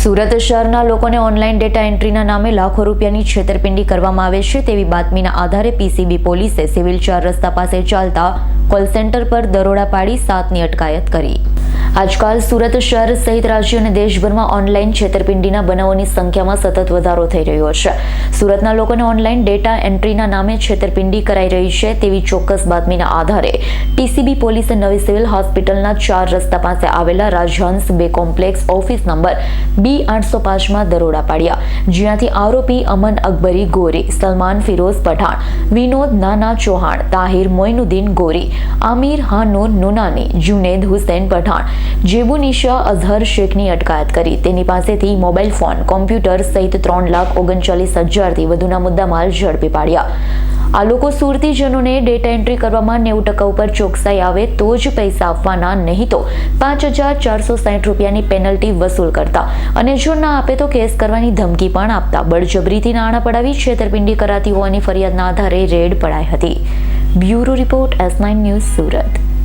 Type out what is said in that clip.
સુરત શહેરના લોકોને online data એન્ટ્રીના નામે લાખો રૂપિયાની છેતરપિંડી કરવામાં આવે છે તેવી બાતમીના આધારે પીસીબી પોલીસે સિવિલ ચાર રસ્તા પાસે ચાલતા કોલ સેન્ટર પર દરોડા પાડી સાતની અટકાયત કરી. આજકાલ સુરત શહેર સહિત રાજ્ય અને દેશભરમાં ઓનલાઈન છેતરપિંડીના બનાવોની સંખ્યામાં સતત વધારો થઈ રહ્યો છે. સુરતના લોકોને ઓનલાઈન ડેટા એન્ટ્રીના નામે છેતરપિંડી કરાઈ રહી છે તેવી ચોક્કસ બાતમીના આધારે. ટીસીબી પોલીસે નવી સિવિલ હોસ્પિટલના ચાર રસ્તા પાસે આવેલા રાજહંસ બે કોમ્પ્લેક્સ ઓફિસ નંબર બી આઠસો પાંચમાં દરોડા પાડ્યા. જ્યાંથી આરોપી અમન અકબરી ગોરી, સલમાન ફિરોઝ પઠાણ, વિનોદ નાના ચૌહાણ, તાહિર મોઇનુદ્દીન ગોરી, આમિર હાનૂર નુનાની, જુનેદ હુસૈન પઠાણ જેબુ નિશા અઝહર શેખની અટકાયત કરી. તેની પાસેથી મોબાઈલ ફોન, કોમ્પ્યુટર સહિત ત્રણ લાખ ઓગણચાલીસ હજારથી વધુના મુદ્દામાલ ઝડપી પાડ્યા. આ લોકો સુરતીજનોને ડેટા એન્ટ્રી કરવામાં નેવું ટકા ઉપર ચોકસાઈ આવે તો જ પૈસા આપવાના નહીં તો પાંચ હજાર ચારસો સાઠ રૂપિયાની પેનલ્ટી વસૂલ કરતા અને જો ના આપે તો કેસ કરવાની ધમકી પણ આપતા. બળજબરીથી નાણાં પડાવી છેતરપિંડી કરાતી હોવાની ફરિયાદના આધારે રેડ પડાઈ હતી. Bureau report S news Surat.